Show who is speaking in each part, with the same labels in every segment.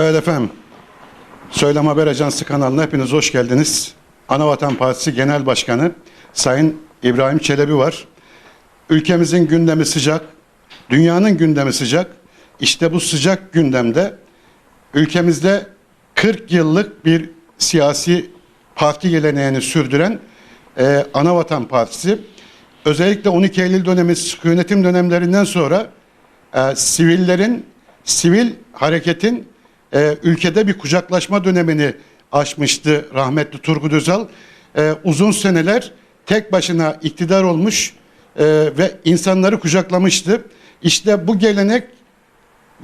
Speaker 1: Evet efendim. Söylem Haber Ajansı kanalına hepiniz hoş geldiniz. Anavatan Partisi Genel Başkanı Sayın İbrahim Çelebi var. Ülkemizin gündemi sıcak, dünyanın gündemi sıcak. İşte bu sıcak gündemde ülkemizde 40 yıllık bir siyasi parti geleneğini sürdüren e, Anavatan Partisi özellikle 12 Eylül dönemi sıkı yönetim dönemlerinden sonra e, sivillerin, sivil hareketin e, ülkede bir kucaklaşma dönemini aşmıştı rahmetli Turgut Özal. E, uzun seneler tek başına iktidar olmuş e, ve insanları kucaklamıştı. İşte bu gelenek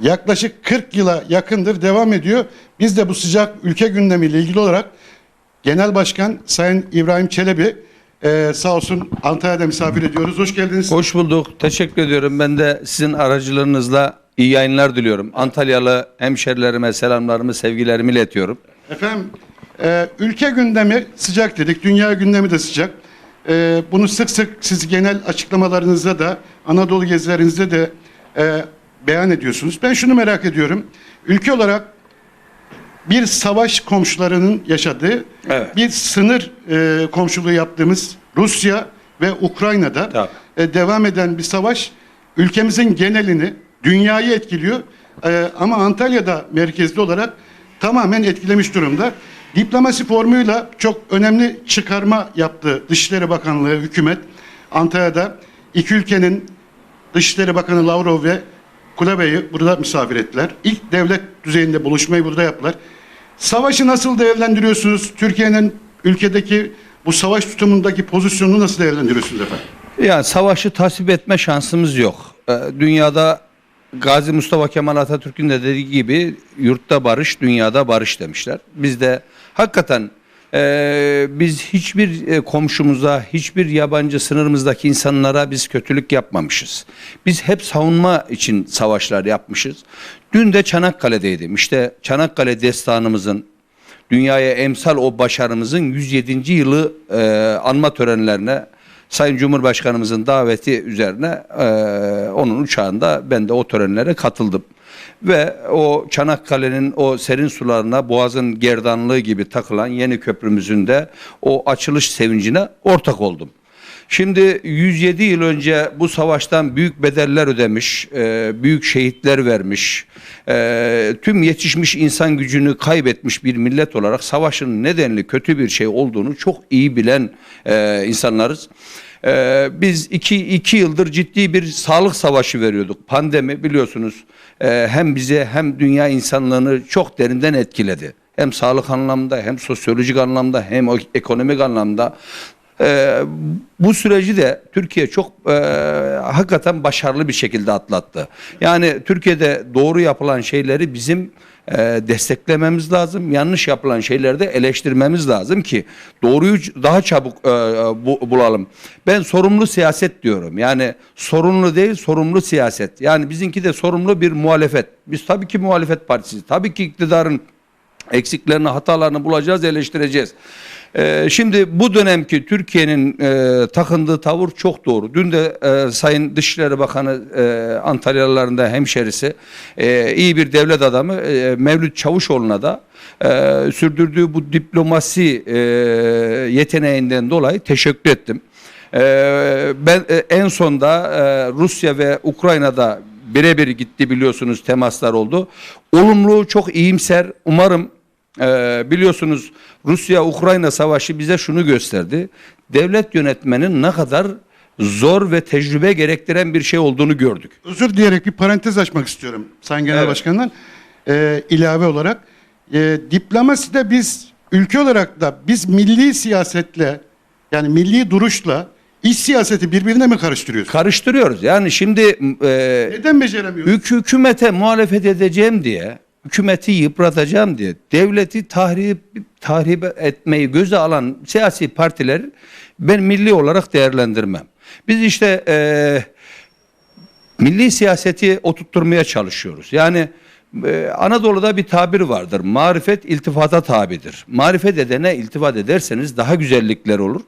Speaker 1: yaklaşık 40 yıla yakındır devam ediyor. Biz de bu sıcak ülke gündemiyle ilgili olarak Genel Başkan Sayın İbrahim Çelebi e, sağ olsun Antalya'da misafir ediyoruz. Hoş geldiniz.
Speaker 2: Hoş bulduk. Teşekkür ediyorum. Ben de sizin aracılığınızla iyi yayınlar diliyorum. Antalyalı hemşerilerime selamlarımı, sevgilerimi iletiyorum.
Speaker 1: Efendim e, ülke gündemi sıcak dedik. Dünya gündemi de sıcak. E, bunu sık sık siz genel açıklamalarınızda da Anadolu gezilerinizde de e, beyan ediyorsunuz. Ben şunu merak ediyorum. Ülke olarak bir savaş komşularının yaşadığı,
Speaker 2: Evet.
Speaker 1: bir sınır e, komşuluğu yaptığımız Rusya ve Ukrayna'da
Speaker 2: Tabii.
Speaker 1: e, devam eden bir savaş ülkemizin genelini, dünyayı etkiliyor. E, ama Antalya'da merkezli olarak tamamen etkilemiş durumda. Diplomasi formuyla çok önemli çıkarma yaptı Dışişleri Bakanlığı, hükümet Antalya'da. iki ülkenin Dışişleri Bakanı Lavrov ve Kulebey'i burada misafir ettiler. İlk devlet düzeyinde buluşmayı burada yaptılar. Savaşı nasıl değerlendiriyorsunuz? Türkiye'nin ülkedeki bu savaş tutumundaki pozisyonunu nasıl değerlendiriyorsunuz efendim?
Speaker 2: Yani savaşı tasvip etme şansımız yok. Ee, Dünyada Gazi Mustafa Kemal Atatürk'ün de dediği gibi yurtta barış, dünyada barış demişler. Biz de hakikaten e, biz hiçbir e, komşumuza, hiçbir yabancı sınırımızdaki insanlara biz kötülük yapmamışız. Biz hep savunma için savaşlar yapmışız. Dün de Çanakkale'deydim. İşte Çanakkale destanımızın dünyaya emsal o başarımızın 107. yılı e, anma törenlerine Sayın Cumhurbaşkanımızın daveti üzerine e, onun uçağında ben de o törenlere katıldım. Ve o Çanakkale'nin o serin sularına boğazın gerdanlığı gibi takılan yeni köprümüzün de o açılış sevincine ortak oldum. Şimdi 107 yıl önce bu savaştan büyük bedeller ödemiş, e, büyük şehitler vermiş, e, tüm yetişmiş insan gücünü kaybetmiş bir millet olarak savaşın nedenli kötü bir şey olduğunu çok iyi bilen e, insanlarız. E, biz iki, iki yıldır ciddi bir sağlık savaşı veriyorduk. Pandemi biliyorsunuz hem bize hem dünya insanlığını çok derinden etkiledi. Hem sağlık anlamda hem sosyolojik anlamda hem ekonomik anlamda. Ee, bu süreci de Türkiye çok e, hakikaten başarılı bir şekilde atlattı. Yani Türkiye'de doğru yapılan şeyleri bizim e, desteklememiz lazım. Yanlış yapılan şeyleri de eleştirmemiz lazım ki doğruyu daha çabuk e, bu- bulalım. Ben sorumlu siyaset diyorum. Yani sorunlu değil, sorumlu siyaset. Yani bizimki de sorumlu bir muhalefet. Biz tabii ki muhalefet partisi. Tabii ki iktidarın eksiklerini, hatalarını bulacağız, eleştireceğiz. Ee, şimdi bu dönemki Türkiye'nin e, takındığı tavır çok doğru. Dün de e, Sayın Dışişleri Bakanı e, Antalyalıların da hemşerisi, e, iyi bir devlet adamı e, Mevlüt Çavuşoğlu'na da e, sürdürdüğü bu diplomasi e, yeteneğinden dolayı teşekkür ettim. E, ben e, en sonda e, Rusya ve Ukrayna'da birebir gitti biliyorsunuz temaslar oldu. Olumlu, çok iyimser. Umarım ee, biliyorsunuz Rusya-Ukrayna savaşı bize şunu gösterdi. Devlet yönetmenin ne kadar zor ve tecrübe gerektiren bir şey olduğunu gördük.
Speaker 1: Özür dileyerek bir parantez açmak istiyorum Sayın Genel
Speaker 2: Evet.
Speaker 1: Başkan'dan. Ee, ilave olarak e, diplomaside biz ülke olarak da biz milli siyasetle yani milli duruşla iç siyaseti birbirine mi karıştırıyoruz?
Speaker 2: Karıştırıyoruz. Yani şimdi e,
Speaker 1: Neden beceremiyoruz?
Speaker 2: hük- hükümete muhalefet edeceğim diye, hükümeti yıpratacağım diye, devleti tahrip tahrip etmeyi göze alan siyasi partiler ben milli olarak değerlendirmem. Biz işte e, milli siyaseti oturtturmaya çalışıyoruz. Yani e, Anadolu'da bir tabir vardır. Marifet iltifata tabidir. Marifet edene iltifat ederseniz daha güzellikler olur.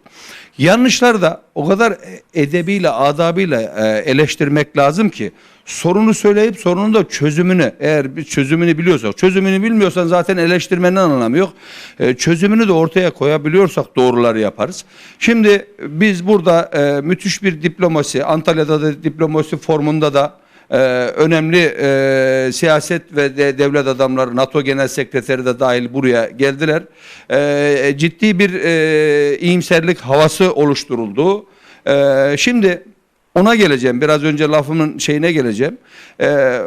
Speaker 2: Yanlışlar da o kadar edebiyle, adabıyla e, eleştirmek lazım ki sorunu söyleyip sorunun da çözümünü eğer bir çözümünü biliyorsak çözümünü bilmiyorsan zaten eleştirmenin anlamı yok. E, çözümünü de ortaya koyabiliyorsak doğruları yaparız. Şimdi biz burada e, müthiş bir diplomasi Antalya'da da diplomasi formunda da ee, önemli e, siyaset ve de, devlet adamları NATO Genel Sekreteri de dahil buraya geldiler. Ee, ciddi bir e, iyimserlik havası oluşturuldu. Ee, şimdi ona geleceğim. Biraz önce lafımın şeyine geleceğim. Ee,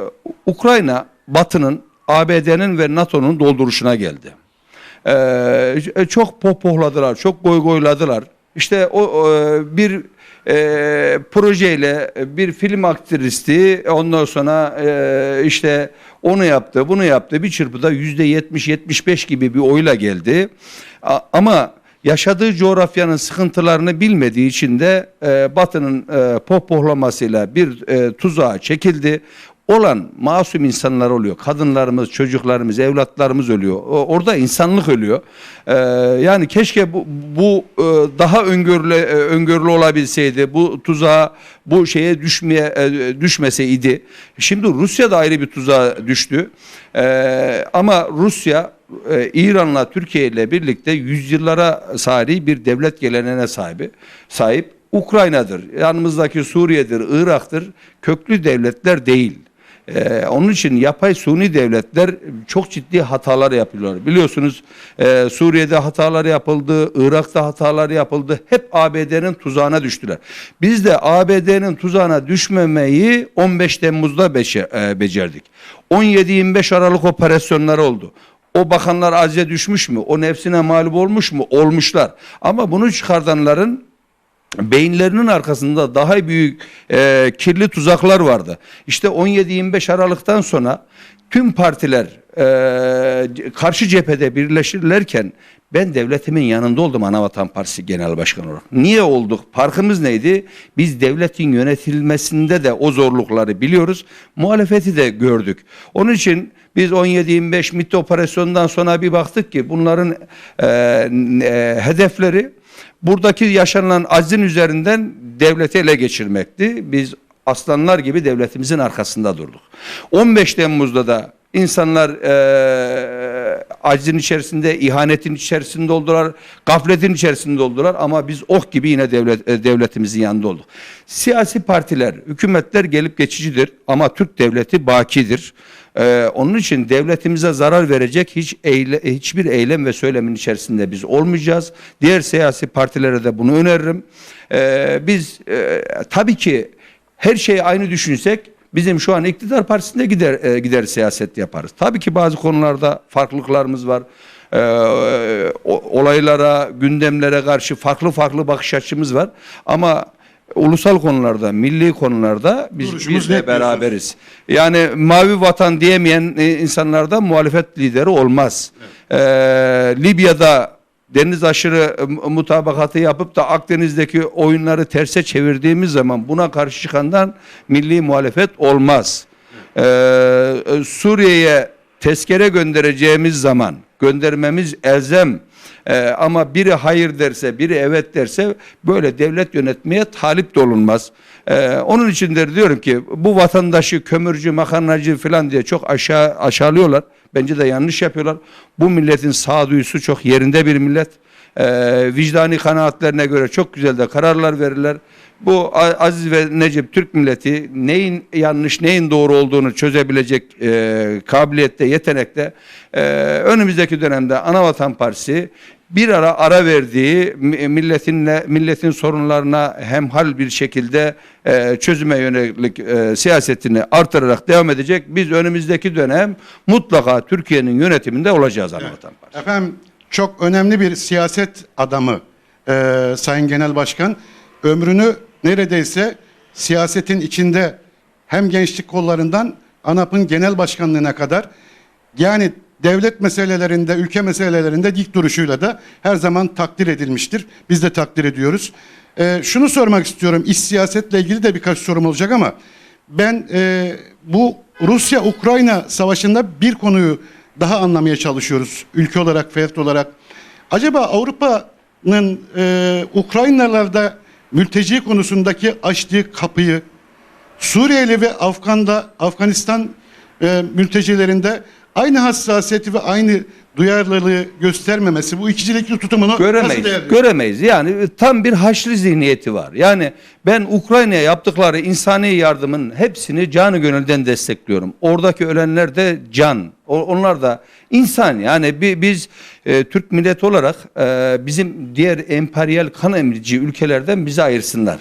Speaker 2: Ukrayna Batı'nın, ABD'nin ve NATO'nun dolduruşuna geldi. Ee, çok pohpohladılar, çok goygoyladılar. İşte o, o, bir e, projeyle bir film aktristi ondan sonra e, işte onu yaptı, bunu yaptı. Bir çırpıda yüzde 70-75 gibi bir oyla geldi. A- ama yaşadığı coğrafyanın sıkıntılarını bilmediği için de e, Batı'nın e, pohpohlamasıyla bir e, tuzağa çekildi olan masum insanlar oluyor. Kadınlarımız, çocuklarımız, evlatlarımız ölüyor. O- Orada insanlık ölüyor. Ee, yani keşke bu, bu e, daha öngörülü, e, öngörülü olabilseydi. Bu tuzağa, bu şeye düşmeye e, düşmeseydi. Şimdi Rusya da ayrı bir tuzağa düştü. Ee, ama Rusya e, İran'la Türkiye ile birlikte yüzyıllara sari bir devlet geleneğine sahibi, sahip. Ukrayna'dır, yanımızdaki Suriye'dir, Irak'tır. Köklü devletler değil. Ee, onun için yapay suni devletler çok ciddi hatalar yapıyorlar. Biliyorsunuz e, Suriye'de hatalar yapıldı, Irak'ta hatalar yapıldı. Hep ABD'nin tuzağına düştüler. Biz de ABD'nin tuzağına düşmemeyi 15 Temmuz'da beşe- e, becerdik. 17-25 Aralık operasyonları oldu. O bakanlar acize düşmüş mü? O nefsine mağlup olmuş mu? Olmuşlar. Ama bunu çıkartanların beyinlerinin arkasında daha büyük e, kirli tuzaklar vardı. İşte 17-25 Aralık'tan sonra tüm partiler e, karşı cephede birleşirlerken ben devletimin yanında oldum Anavatan Partisi Genel Başkanı olarak. Niye olduk? Farkımız neydi? Biz devletin yönetilmesinde de o zorlukları biliyoruz. Muhalefeti de gördük. Onun için biz 17-25 MİT operasyonundan sonra bir baktık ki bunların e, e, hedefleri buradaki yaşanılan aczin üzerinden devleti ele geçirmekti. Biz aslanlar gibi devletimizin arkasında durduk. 15 Temmuz'da da insanlar eee aczin içerisinde, ihanetin içerisinde oldular, gafletin içerisinde oldular ama biz oh gibi yine devlet, e, devletimizin yanında olduk. Siyasi partiler, hükümetler gelip geçicidir ama Türk devleti bakidir. Ee, onun için devletimize zarar verecek hiç eyle, hiçbir eylem ve söylemin içerisinde biz olmayacağız. Diğer siyasi partilere de bunu öneririm. Ee, biz e, tabii ki her şeyi aynı düşünsek bizim şu an iktidar partisinde gider e, gider siyaset yaparız. Tabii ki bazı konularda farklılıklarımız var. O- olaylara, gündemlere karşı farklı farklı bakış açımız var. Ama ulusal konularda, milli konularda biz
Speaker 1: Duruşumuz
Speaker 2: biz de
Speaker 1: net diyorsunuz.
Speaker 2: beraberiz. Yani mavi vatan diyemeyen e, insanlarda muhalefet lideri olmaz. Ee, Libya'da deniz aşırı e, mutabakatı yapıp da Akdeniz'deki oyunları terse çevirdiğimiz zaman buna karşı çıkandan milli muhalefet olmaz. Ee, Suriye'ye tezkere göndereceğimiz zaman göndermemiz elzem. Ee, ama biri hayır derse, biri evet derse böyle devlet yönetmeye talip de olunmaz. Ee, onun içindir diyorum ki bu vatandaşı kömürcü, makarnacı falan diye çok aşağı aşağılıyorlar. Bence de yanlış yapıyorlar. Bu milletin sağduyusu çok yerinde bir millet. Ee, vicdani kanaatlerine göre çok güzel de kararlar verirler. Bu Aziz ve Necip Türk milleti neyin yanlış neyin doğru olduğunu çözebilecek e, kabiliyette, yetenekte. E, önümüzdeki dönemde Anavatan Partisi bir ara ara verdiği mi- milletinle milletin sorunlarına hemhal bir şekilde e, çözüme yönelik e, siyasetini artırarak devam edecek. Biz önümüzdeki dönem mutlaka Türkiye'nin yönetiminde olacağız Anavatan Partisi.
Speaker 1: Efendim çok önemli bir siyaset adamı e, Sayın Genel Başkan. Ömrünü neredeyse siyasetin içinde hem gençlik kollarından ANAP'ın genel başkanlığına kadar yani devlet meselelerinde, ülke meselelerinde dik duruşuyla da her zaman takdir edilmiştir. Biz de takdir ediyoruz. E, şunu sormak istiyorum. İç siyasetle ilgili de birkaç sorum olacak ama ben e, bu Rusya-Ukrayna savaşında bir konuyu daha anlamaya çalışıyoruz. Ülke olarak, fert olarak. Acaba Avrupa'nın e, Ukraynalarda mülteci konusundaki açtığı kapıyı Suriyeli ve Afgan'da Afganistan e, mültecilerinde aynı hassasiyeti ve aynı duyarlılığı göstermemesi bu ikicilikli tutumunu nasıl
Speaker 2: Göremeyiz.
Speaker 1: değerlendiriyorsunuz?
Speaker 2: Göremeyiz. Yani tam bir haşlı zihniyeti var. Yani ben Ukrayna'ya yaptıkları insani yardımın hepsini canı gönülden destekliyorum. Oradaki ölenler de can. Onlar da insan. Yani bi- biz e, Türk milleti olarak e, bizim diğer emperyal kan emrici ülkelerden bizi ayırsınlar.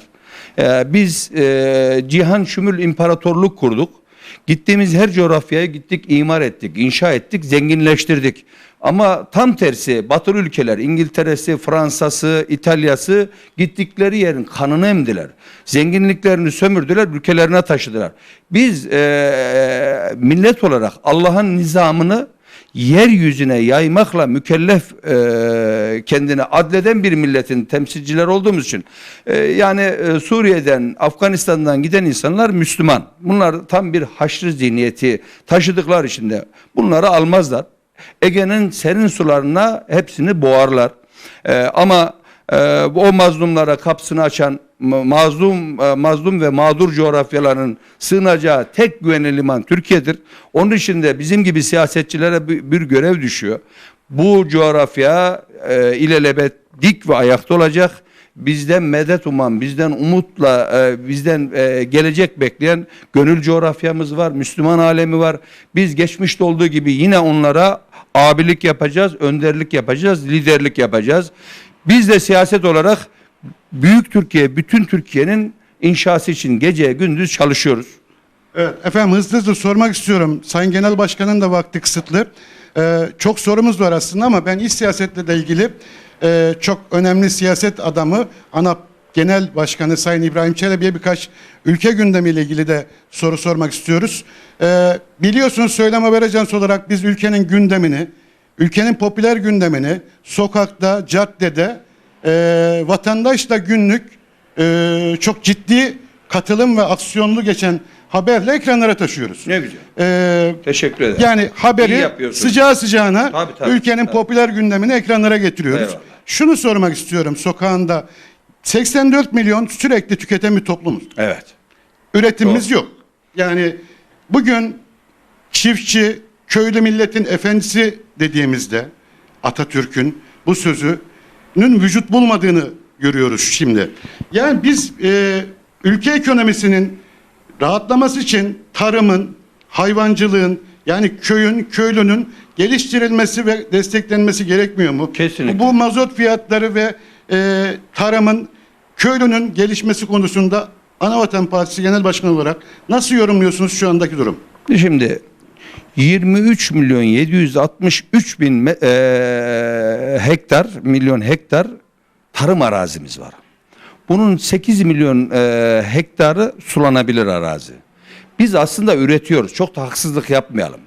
Speaker 2: E, biz e, cihan şümül imparatorluk kurduk. Gittiğimiz her coğrafyaya gittik, imar ettik, inşa ettik, zenginleştirdik. Ama tam tersi batılı ülkeler, İngiltere'si, Fransa'sı, İtalya'sı gittikleri yerin kanını emdiler. Zenginliklerini sömürdüler, ülkelerine taşıdılar. Biz eee, millet olarak Allah'ın nizamını yeryüzüne yaymakla mükellef eee, kendini adleden bir milletin temsilciler olduğumuz için eee, yani eee, Suriye'den Afganistan'dan giden insanlar Müslüman. Bunlar tam bir haşrı zihniyeti taşıdıkları için de bunları almazlar. Ege'nin serin sularına hepsini boğarlar. Eee, ama eee, o mazlumlara kapısını açan mazlum e, mazlum ve mağdur coğrafyaların sığınacağı tek güvenli liman Türkiye'dir. Onun için de bizim gibi siyasetçilere bir, görev düşüyor. Bu coğrafya e, ilelebet dik ve ayakta olacak. Bizden medet uman, bizden umutla, e, bizden e, gelecek bekleyen gönül coğrafyamız var, Müslüman alemi var. Biz geçmişte olduğu gibi yine onlara abilik yapacağız, önderlik yapacağız, liderlik yapacağız. Biz de siyaset olarak Büyük Türkiye, bütün Türkiye'nin inşası için gece gündüz çalışıyoruz.
Speaker 1: Evet, efendim hızlı hızlı sormak istiyorum. Sayın Genel Başkan'ın da vakti kısıtlı. Ee, çok sorumuz var aslında ama ben iç siyasetle de ilgili e, çok önemli siyaset adamı ANAP Genel Başkanı Sayın İbrahim Çelebi'ye birkaç ülke gündemiyle ilgili de soru sormak istiyoruz. Ee, biliyorsunuz Söylem Haber Ajansı olarak biz ülkenin gündemini, ülkenin popüler gündemini sokakta, caddede e, vatandaşla günlük e, çok ciddi katılım ve aksiyonlu geçen haberle ekranlara taşıyoruz.
Speaker 2: Ne güzel.
Speaker 1: E,
Speaker 2: Teşekkür ederim.
Speaker 1: yani haberi sıcağı sıcağına
Speaker 2: Tabii, tabii,
Speaker 1: ülkenin
Speaker 2: tabii.
Speaker 1: popüler gündemini ekranlara getiriyoruz.
Speaker 2: Eyvallah.
Speaker 1: Şunu sormak istiyorum sokağında 84 milyon sürekli tüketen bir toplumuz.
Speaker 2: Evet.
Speaker 1: Üretimimiz yok. Yani bugün çiftçi, köylü milletin efendisi dediğimizde Atatürk'ün bu sözünün vücut bulmadığını görüyoruz şimdi. Yani biz e, ülke ekonomisinin rahatlaması için tarımın, hayvancılığın yani köyün, köylünün geliştirilmesi ve desteklenmesi gerekmiyor mu?
Speaker 2: Kesinlikle.
Speaker 1: Bu mazot fiyatları ve e, tarımın köylünün gelişmesi konusunda Anavatan Partisi Genel Başkanı olarak nasıl yorumluyorsunuz şu andaki durum?
Speaker 2: Şimdi 23 milyon 763 bin eee, hektar milyon hektar tarım arazimiz var. Bunun 8 milyon eee, hektarı sulanabilir arazi. Biz aslında üretiyoruz. Çok da haksızlık yapmayalım.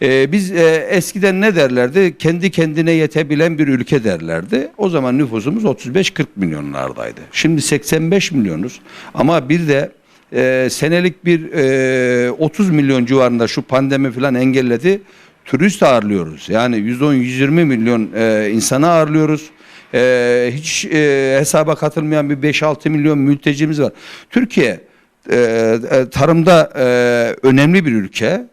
Speaker 2: Eee, biz eee, eskiden ne derlerdi? Kendi kendine yetebilen bir ülke derlerdi. O zaman nüfusumuz 35-40 milyonlardaydı. Şimdi 85 milyonuz. Ama bir de e, senelik bir e, 30 milyon civarında şu pandemi falan engelledi. Turist ağırlıyoruz. Yani 110-120 milyon e, insanı ağırlıyoruz. E, hiç e, hesaba katılmayan bir 5-6 milyon mültecimiz var. Türkiye e, e, tarımda e, önemli bir ülke.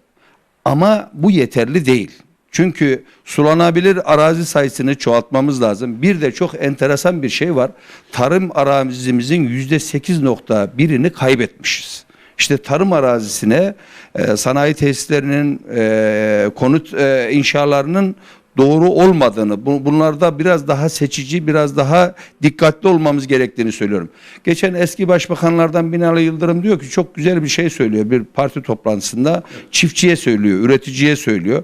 Speaker 2: Ama bu yeterli değil. Çünkü sulanabilir arazi sayısını çoğaltmamız lazım. Bir de çok enteresan bir şey var. Tarım arazimizin yüzde sekiz nokta birini kaybetmişiz. İşte tarım arazisine e, sanayi tesislerinin e, konut e, inşalarının doğru olmadığını, bu- bunlarda biraz daha seçici, biraz daha dikkatli olmamız gerektiğini söylüyorum. Geçen eski başbakanlardan Binali Yıldırım diyor ki çok güzel bir şey söylüyor bir parti toplantısında. Çiftçiye söylüyor, üreticiye söylüyor.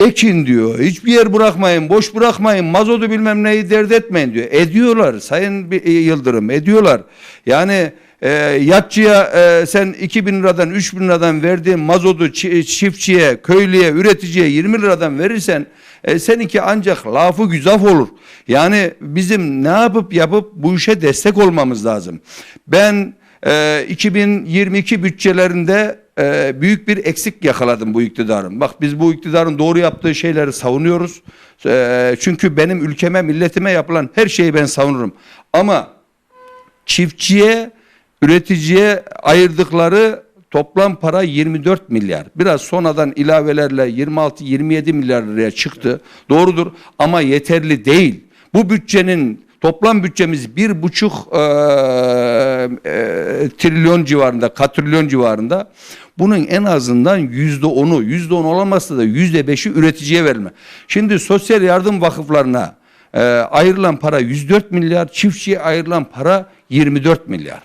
Speaker 2: Ekin diyor, hiçbir yer bırakmayın, boş bırakmayın, mazotu bilmem neyi dert etmeyin diyor. Ediyorlar Sayın Bi- Yıldırım, ediyorlar. Yani e, yatçıya e, sen 2000 liradan 3000 liradan verdiğin mazotu çi- çiftçiye, köylüye, üreticiye 20 liradan verirsen e, seninki ancak lafı güzaf olur. Yani bizim ne yapıp yapıp bu işe destek olmamız lazım. Ben e, 2022 bütçelerinde e, büyük bir eksik yakaladım bu iktidarın. Bak biz bu iktidarın doğru yaptığı şeyleri savunuyoruz. E, çünkü benim ülkeme, milletime yapılan her şeyi ben savunurum. Ama çiftçiye, üreticiye ayırdıkları toplam para 24 milyar. Biraz sonradan ilavelerle 26-27 milyar liraya çıktı. Doğrudur ama yeterli değil. Bu bütçenin toplam bütçemiz bir buçuk eee, eee, trilyon civarında, katrilyon civarında. Bunun en azından yüzde onu, yüzde on olamazsa da yüzde beşi üreticiye verilme. Şimdi sosyal yardım vakıflarına eee, ayrılan para 104 milyar, çiftçiye ayrılan para 24 milyar.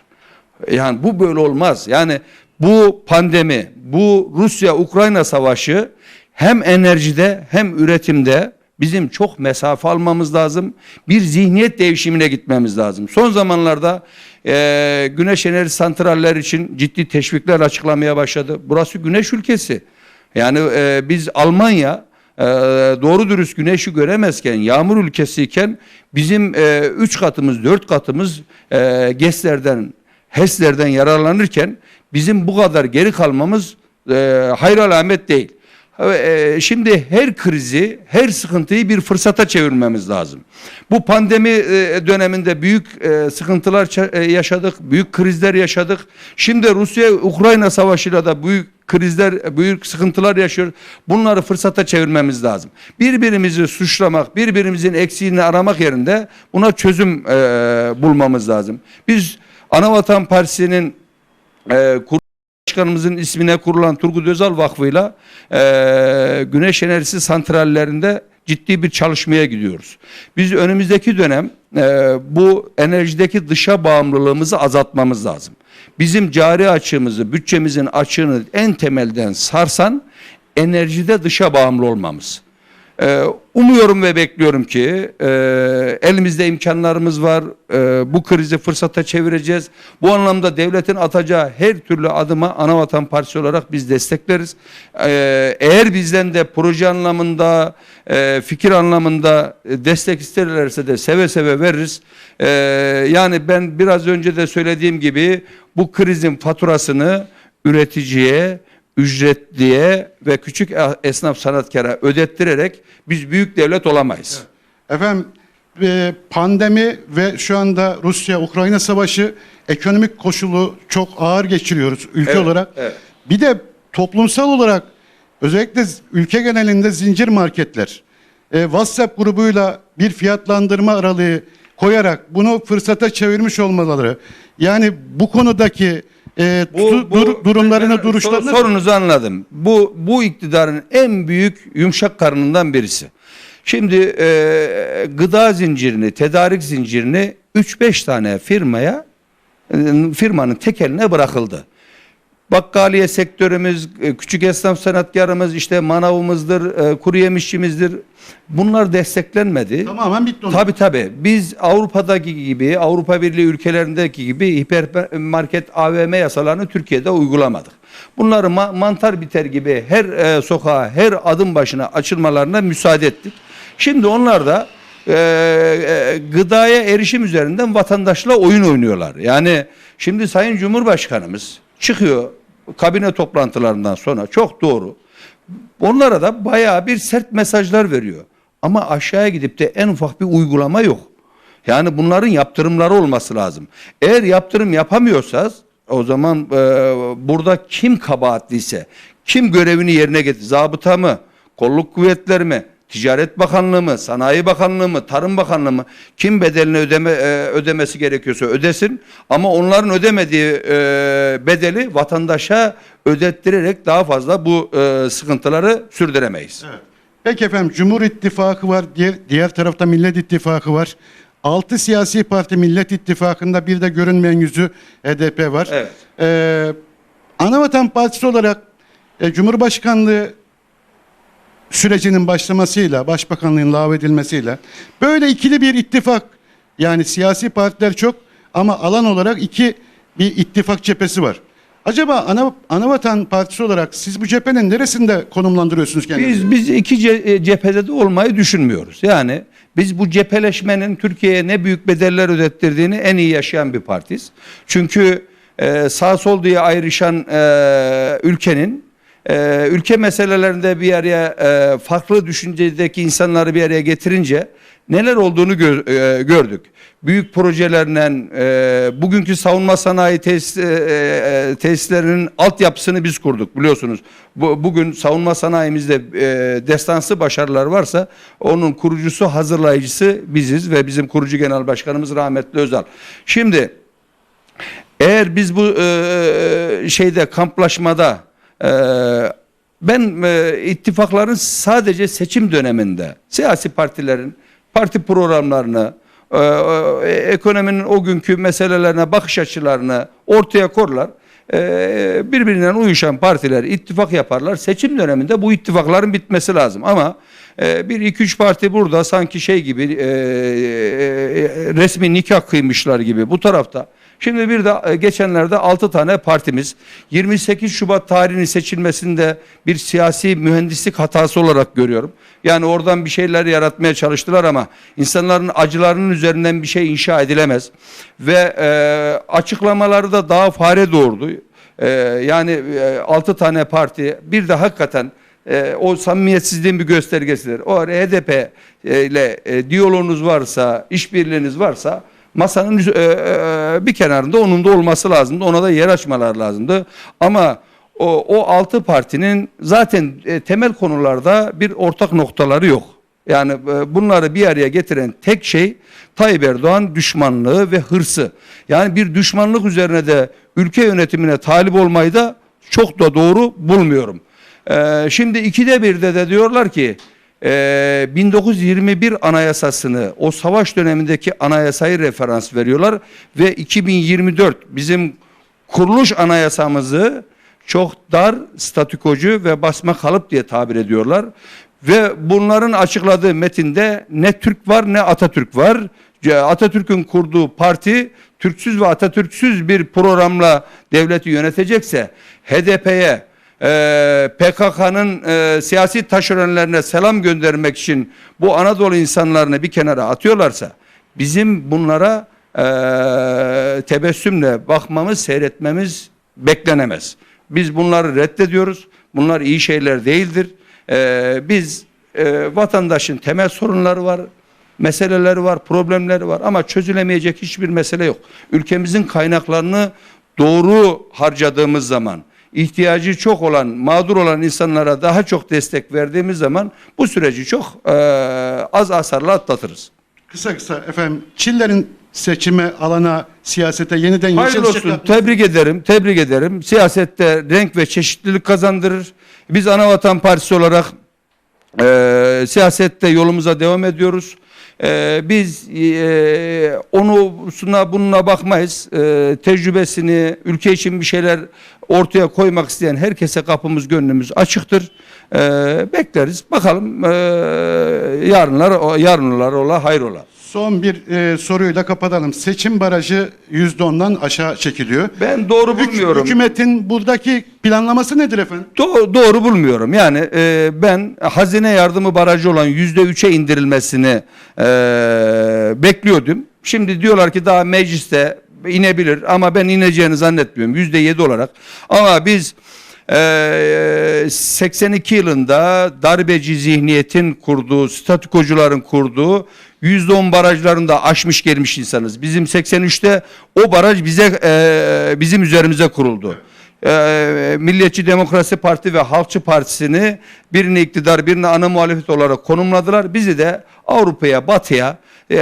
Speaker 2: Yani bu böyle olmaz. Yani bu pandemi, bu Rusya-Ukrayna savaşı hem enerjide hem üretimde bizim çok mesafe almamız lazım. Bir zihniyet değişimine gitmemiz lazım. Son zamanlarda eee, güneş enerji santraller için ciddi teşvikler açıklamaya başladı. Burası güneş ülkesi. Yani eee, biz Almanya eee, doğru dürüst güneşi göremezken, yağmur ülkesiyken bizim eee, üç katımız, dört katımız eee GES'lerden, HES'lerden yararlanırken bizim bu kadar geri kalmamız eee hayır alamet değil. E, Şimdi her krizi, her sıkıntıyı bir fırsata çevirmemiz lazım. Bu pandemi e, döneminde büyük e, sıkıntılar yaşadık, büyük krizler yaşadık. Şimdi Rusya-Ukrayna savaşıyla da büyük krizler, büyük sıkıntılar yaşıyor. Bunları fırsata çevirmemiz lazım. Birbirimizi suçlamak, birbirimizin eksiğini aramak yerinde buna çözüm bulmamız lazım. Biz Anavatan Partisi'nin e, kur Başkanımızın ismine kurulan Turgut Özal Vakfı'yla eee, güneş enerjisi santrallerinde ciddi bir çalışmaya gidiyoruz. Biz önümüzdeki dönem eee, bu enerjideki dışa bağımlılığımızı azaltmamız lazım. Bizim cari açığımızı, bütçemizin açığını en temelden sarsan enerjide dışa bağımlı olmamız. Ee, umuyorum ve bekliyorum ki e, elimizde imkanlarımız var. E, bu krizi fırsata çevireceğiz. Bu anlamda devletin atacağı her türlü adıma Anavatan Partisi olarak biz destekleriz. Ee, eğer bizden de proje anlamında, e, fikir anlamında e, destek isterlerse de seve seve veririz. Ee, yani ben biraz önce de söylediğim gibi bu krizin faturasını üreticiye, ücretliye ve küçük esnaf sanatkara ödettirerek biz büyük devlet olamayız.
Speaker 1: Efendim e, pandemi ve şu anda Rusya-Ukrayna savaşı ekonomik koşulu çok ağır geçiriyoruz ülke
Speaker 2: Evet,
Speaker 1: olarak.
Speaker 2: evet.
Speaker 1: Bir de toplumsal olarak özellikle ülke genelinde zincir marketler e, WhatsApp grubuyla bir fiyatlandırma aralığı koyarak bunu fırsata çevirmiş olmaları. Yani bu konudaki e, tu- dur- durumlarını,
Speaker 2: Sor-
Speaker 1: duruşlarını
Speaker 2: sorunuzu anladım. Bu bu iktidarın en büyük yumuşak karnından birisi. Şimdi e, gıda zincirini, tedarik zincirini 3-5 tane firmaya e, firmanın tekeline bırakıldı. Bakkaliye sektörümüz, e, küçük esnaf sanatkarımız, işte manavımızdır, e, kuru yemişçimizdir. Bunlar desteklenmedi.
Speaker 1: tamamen bitti. onlar.
Speaker 2: Tabii tabii. Biz Avrupa'daki gibi, Avrupa Birliği ülkelerindeki gibi hipermarket AVM yasalarını Türkiye'de uygulamadık. Bunları ma- mantar biter gibi her e, sokağa, her adım başına açılmalarına müsaade ettik. Şimdi onlar da e, e, gıdaya erişim üzerinden vatandaşla oyun oynuyorlar. Yani şimdi Sayın Cumhurbaşkanımız çıkıyor kabine toplantılarından sonra çok doğru. Onlara da bayağı bir sert mesajlar veriyor. Ama aşağıya gidip de en ufak bir uygulama yok. Yani bunların yaptırımları olması lazım. Eğer yaptırım yapamıyorsanız o zaman e, burada kim kabahatliyse, kim görevini yerine getir, zabıta mı, kolluk kuvvetleri mi, Ticaret Bakanlığı mı, Sanayi Bakanlığı mı, Tarım Bakanlığı mı kim bedelini ödeme, e, ödemesi gerekiyorsa ödesin ama onların ödemediği e, bedeli vatandaşa ödettirerek daha fazla bu e, sıkıntıları sürdüremeyiz.
Speaker 1: Evet. Peki efendim Cumhur İttifakı var, diğer, diğer tarafta Millet İttifakı var. Altı siyasi parti Millet İttifakı'nda bir de görünmeyen yüzü HDP var.
Speaker 2: Evet.
Speaker 1: Ee, Anavatan Partisi olarak e, Cumhurbaşkanlığı sürecinin başlamasıyla, başbakanlığın lağvedilmesiyle böyle ikili bir ittifak yani siyasi partiler çok ama alan olarak iki bir ittifak cephesi var. Acaba Ana, Anavatan Partisi olarak siz bu cephenin neresinde konumlandırıyorsunuz kendinizi?
Speaker 2: Biz biz iki ce- e, cephede de olmayı düşünmüyoruz. Yani biz bu cepheleşmenin Türkiye'ye ne büyük bedeller ödettirdiğini en iyi yaşayan bir partiyiz. Çünkü e, sağ sol diye ayrışan e, ülkenin e, ülke meselelerinde bir araya e, farklı düşüncedeki insanları bir araya getirince neler olduğunu e, gördük. Büyük projelerle e, bugünkü savunma sanayi tesis, e, e, tesislerinin altyapısını biz kurduk biliyorsunuz. Bu, bugün savunma sanayimizde destansı başarılar varsa onun kurucusu hazırlayıcısı biziz ve bizim kurucu genel başkanımız rahmetli Özal. Şimdi eğer biz bu şeyde kamplaşmada e, ben e, ittifakların sadece seçim döneminde siyasi partilerin parti programlarını e, e, ekonominin o günkü meselelerine bakış açılarını ortaya korlar. E, birbirinden uyuşan partiler ittifak yaparlar. Seçim döneminde bu ittifakların bitmesi lazım. Ama e, bir iki üç parti burada sanki şey gibi e, e, resmi nikah kıymışlar gibi bu tarafta. Şimdi bir de e, geçenlerde 6 tane partimiz 28 Şubat tarihinin seçilmesinde bir siyasi mühendislik hatası olarak görüyorum. Yani oradan bir şeyler yaratmaya çalıştılar ama insanların acılarının üzerinden bir şey inşa edilemez. Ve e, açıklamaları da daha fare doğurdu. E, yani e, 6 tane parti bir de hakikaten e, o samimiyetsizliğin bir göstergesidir. O ara HDP ile e, diyaloğunuz varsa, işbirliğiniz varsa masanın e, e, bir kenarında onun da olması lazımdı. Ona da yer açmalar lazımdı. Ama o, o altı partinin zaten e, temel konularda bir ortak noktaları yok. Yani e, bunları bir araya getiren tek şey Tayyip Erdoğan düşmanlığı ve hırsı. Yani bir düşmanlık üzerine de ülke yönetimine talip olmayı da çok da doğru bulmuyorum. Ee, şimdi ikide birde de diyorlar ki e, 1921 anayasasını o savaş dönemindeki anayasayı referans veriyorlar ve 2024 bizim kuruluş anayasamızı çok dar, statükocu ve basma kalıp diye tabir ediyorlar. Ve bunların açıkladığı metinde ne Türk var ne Atatürk var. Atatürk'ün kurduğu parti Türksüz ve Atatürksüz bir programla devleti yönetecekse HDP'ye e, PKK'nın e, siyasi taşeronlarına selam göndermek için bu Anadolu insanlarını bir kenara atıyorlarsa bizim bunlara e, tebessümle bakmamız, seyretmemiz beklenemez. Biz bunları reddediyoruz. Bunlar iyi şeyler değildir. E, biz e, vatandaşın temel sorunları var, meseleleri var, problemleri var ama çözülemeyecek hiçbir mesele yok. Ülkemizin kaynaklarını doğru harcadığımız zaman ihtiyacı çok olan, mağdur olan insanlara daha çok destek verdiğimiz zaman bu süreci çok e, az hasarla atlatırız.
Speaker 1: Kısa kısa efendim Çillerin seçime alana siyasete yeniden
Speaker 2: Hayırlı olsun.
Speaker 1: yükselecekler.
Speaker 2: Tebrik ederim. Tebrik ederim. Siyasette renk ve çeşitlilik kazandırır. Biz Anavatan Partisi olarak e, siyasette yolumuza devam ediyoruz. E, biz e, onu şuna bununla bakmayız. E, tecrübesini, ülke için bir şeyler ortaya koymak isteyen herkese kapımız gönlümüz açıktır. E, bekleriz. Bakalım e, yarınlar yarınlar ola hayır ola.
Speaker 1: Son bir e, soruyla kapatalım. Seçim barajı %10'dan aşağı çekiliyor.
Speaker 2: Ben doğru
Speaker 1: Hük-
Speaker 2: bulmuyorum.
Speaker 1: Hükümetin buradaki planlaması nedir efendim?
Speaker 2: Do- doğru bulmuyorum. Yani e, ben hazine yardımı barajı olan yüzde üçe indirilmesini e, bekliyordum. Şimdi diyorlar ki daha mecliste inebilir ama ben ineceğini zannetmiyorum. Yüzde yedi olarak. Ama biz e, 82 yılında darbeci zihniyetin kurduğu, statükocuların kurduğu %10 barajlarında aşmış gelmiş insanız. Bizim 83'te o baraj bize e, bizim üzerimize kuruldu. Ee, Milliyetçi Demokrasi Parti ve Halkçı Partisi'ni birini iktidar birini ana muhalefet olarak konumladılar. Bizi de Avrupa'ya, Batı'ya e,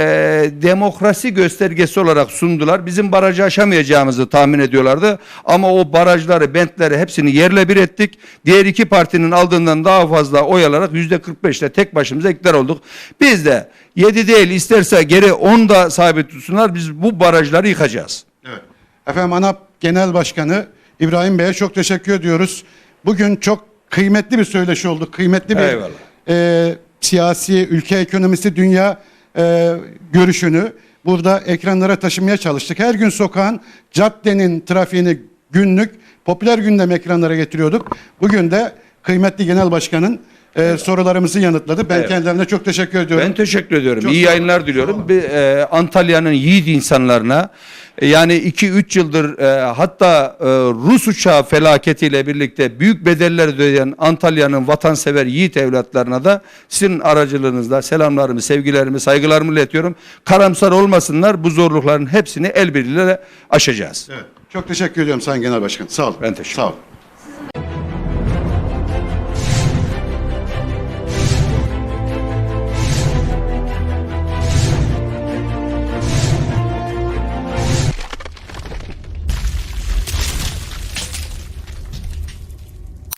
Speaker 2: demokrasi göstergesi olarak sundular. Bizim barajı aşamayacağımızı tahmin ediyorlardı. Ama o barajları, bentleri hepsini yerle bir ettik. Diğer iki partinin aldığından daha fazla oy alarak yüzde 45'te tek başımıza iktidar olduk. Biz de 7 değil isterse geri 10 da sabit tutsunlar. Biz bu barajları yıkacağız.
Speaker 1: Evet. Efendim ANAP Genel Başkanı İbrahim Bey'e çok teşekkür ediyoruz. Bugün çok kıymetli bir söyleşi oldu. Kıymetli bir
Speaker 2: Eyvallah.
Speaker 1: e, siyasi, ülke ekonomisi, dünya e, görüşünü burada ekranlara taşımaya çalıştık. Her gün sokağın, caddenin trafiğini günlük popüler gündem ekranlara getiriyorduk. Bugün de kıymetli Genel Başkan'ın e, sorularımızı yanıtladı. Ben
Speaker 2: Evet.
Speaker 1: kendilerine çok teşekkür ediyorum.
Speaker 2: Ben teşekkür ediyorum.
Speaker 1: Çok
Speaker 2: İyi yayınlar diliyorum. Bir, e, Antalya'nın yiğit insanlarına e, yani 2-3 yıldır e, hatta e, Rus uçağı felaketiyle birlikte büyük bedeller ödeyen Antalya'nın vatansever yiğit evlatlarına da sizin aracılığınızla selamlarımı, sevgilerimi, saygılarımı iletiyorum. Karamsar olmasınlar. Bu zorlukların hepsini el birliğiyle aşacağız.
Speaker 1: Evet. Çok teşekkür ediyorum Sayın Genel Başkan. Sağ olun.
Speaker 2: Ben teşekkür
Speaker 1: Sağ olun.